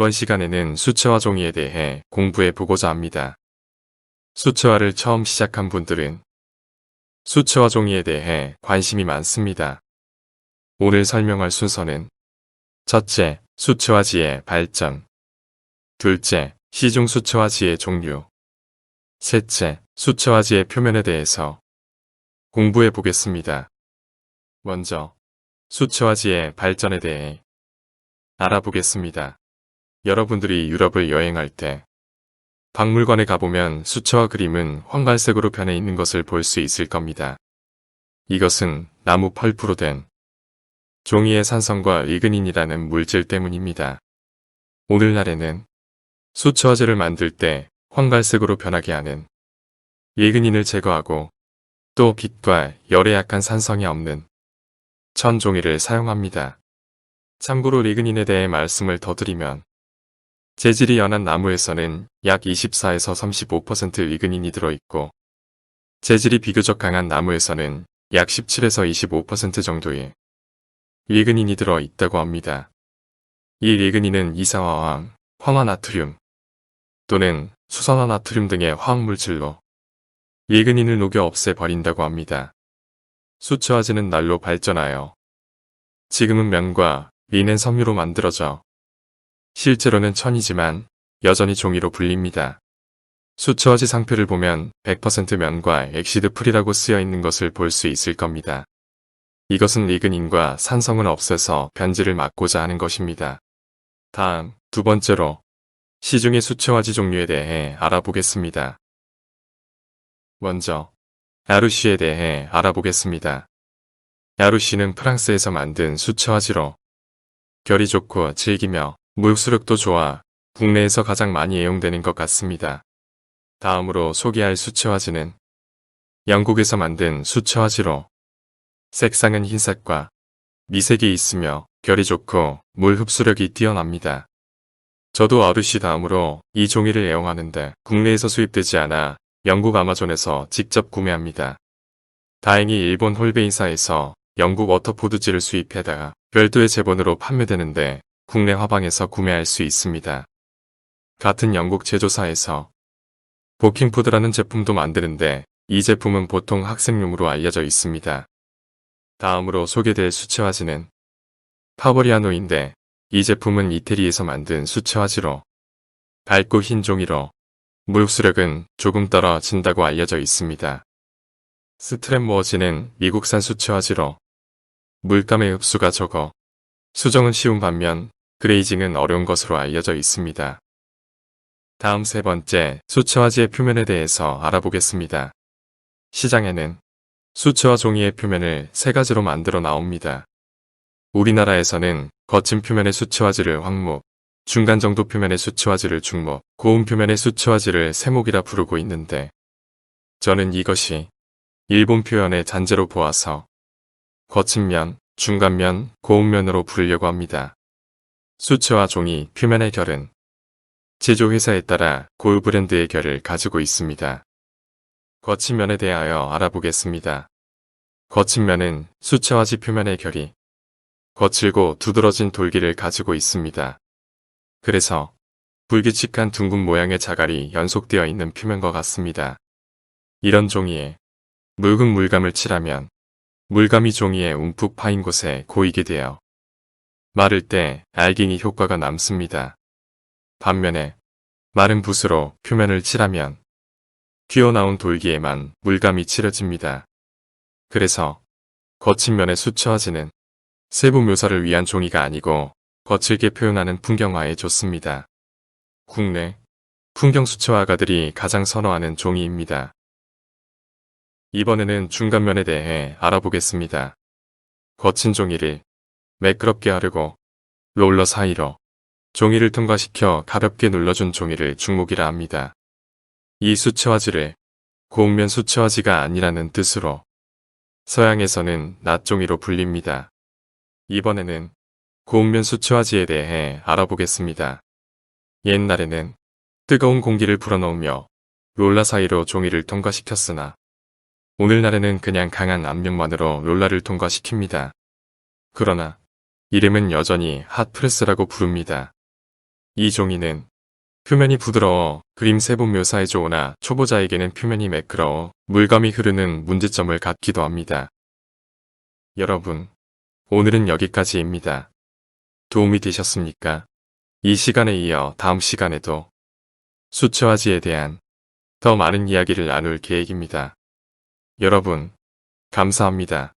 이번 시간에는 수채화 종이에 대해 공부해 보고자 합니다. 수채화를 처음 시작한 분들은 수채화 종이에 대해 관심이 많습니다. 오늘 설명할 순서는 첫째, 수채화지의 발전 둘째, 시중 수채화지의 종류 셋째, 수채화지의 표면에 대해서 공부해 보겠습니다. 먼저, 수채화지의 발전에 대해 알아보겠습니다. 여러분들이 유럽을 여행할 때 박물관에 가보면 수채화 그림은 황갈색으로 변해 있는 것을 볼 수 있을 겁니다. 이것은 나무 펄프로 된 종이의 산성과 리그닌이라는 물질 때문입니다. 오늘날에는 수채화제를 만들 때 황갈색으로 변하게 하는 리그닌을 제거하고 또 빛과 열에 약한 산성이 없는 천종이를 사용합니다. 참고로 리그닌에 대해 말씀을 더 드리면 재질이 연한 나무에서는 약 24에서 35% 리그닌이 들어있고 재질이 비교적 강한 나무에서는 약 17에서 25% 정도의 리그닌이 들어 있다고 합니다. 이 리그닌은 이산화황, 황화나트륨 또는 수산화나트륨 등의 화학물질로 리그닌을 녹여 없애버린다고 합니다. 수채화제는 날로 발전하여 지금은 면과 리넨 섬유로 만들어져 실제로는 천이지만 여전히 종이로 불립니다. 수채화지 상표를 보면 100% 면과 엑시드 프리라고 쓰여 있는 것을 볼 수 있을 겁니다. 이것은 리그닌과 산성을 없애서 변질을 막고자 하는 것입니다. 다음 두 번째로 시중의 수채화지 종류에 대해 알아보겠습니다. 먼저 아루시에 대해 알아보겠습니다. 아루시는 프랑스에서 만든 수채화지로 결이 좋고 질기며 물수력도 좋아 국내에서 가장 많이 애용되는 것 같습니다. 다음으로 소개할 수채화지는 영국에서 만든 수채화지로 색상은 흰색과 미색이 있으며 결이 좋고 물 흡수력이 뛰어납니다. 저도 아루시 다음으로 이 종이를 애용하는데 국내에서 수입되지 않아 영국 아마존에서 직접 구매합니다. 다행히 일본 홀베인사에서 영국 워터푸드지를 수입해다가 별도의 제본으로 판매되는데 국내 화방에서 구매할 수 있습니다. 같은 영국 제조사에서 보킹푸드라는 제품도 만드는데 이 제품은 보통 학생용으로 알려져 있습니다. 다음으로 소개될 수채화지는 파버리아노인데 이 제품은 이태리에서 만든 수채화지로 밝고 흰 종이로 물수력은 조금 떨어진다고 알려져 있습니다. 스트랩모어지는 미국산 수채화지로 물감의 흡수가 적어 수정은 쉬운 반면 그레이징은 어려운 것으로 알려져 있습니다. 다음 세 번째 수채화지의 표면에 대해서 알아보겠습니다. 시장에는 수채화 종이의 표면을 세 가지로 만들어 나옵니다. 우리나라에서는 거친 표면의 수채화지를 황목, 중간 정도 표면의 수채화지를 중목, 고운 표면의 수채화지를 세목이라 부르고 있는데 저는 이것이 일본 표현의 잔재로 보아서 거친 면, 중간 면, 고운 면으로 부르려고 합니다. 수채화 종이 표면의 결은 제조회사에 따라 고유 브랜드의 결을 가지고 있습니다. 거친 면에 대하여 알아보겠습니다. 거친 면은 수채화지 표면의 결이 거칠고 두드러진 돌기를 가지고 있습니다. 그래서 불규칙한 둥근 모양의 자갈이 연속되어 있는 표면과 같습니다. 이런 종이에 묽은 물감을 칠하면 물감이 종이에 움푹 파인 곳에 고이게 되어 마를 때 알갱이 효과가 남습니다. 반면에 마른 붓으로 표면을 칠하면 튀어나온 돌기에만 물감이 칠해집니다. 그래서 거친 면의 수채화지는 세부 묘사를 위한 종이가 아니고 거칠게 표현하는 풍경화에 좋습니다. 국내 풍경 수채화가들이 가장 선호하는 종이입니다. 이번에는 중간면에 대해 알아보겠습니다. 거친 종이를 매끄럽게 하려고 롤러 사이로 종이를 통과시켜 가볍게 눌러준 종이를 중목이라 합니다. 이 수채화지를 고운면 수채화지가 아니라는 뜻으로 서양에서는 낫종이로 불립니다. 이번에는 고운면 수채화지에 대해 알아보겠습니다. 옛날에는 뜨거운 공기를 불어넣으며 롤라 사이로 종이를 통과시켰으나 오늘날에는 그냥 강한 압력만으로 롤라를 통과시킵니다. 그러나 이름은 여전히 핫프레스라고 부릅니다. 이 종이는 표면이 부드러워 그림 세분 묘사에 좋으나 초보자에게는 표면이 매끄러워 물감이 흐르는 문제점을 갖기도 합니다. 여러분, 오늘은 여기까지입니다. 도움이 되셨습니까? 이 시간에 이어 다음 시간에도 수채화지에 대한 더 많은 이야기를 나눌 계획입니다. 여러분, 감사합니다.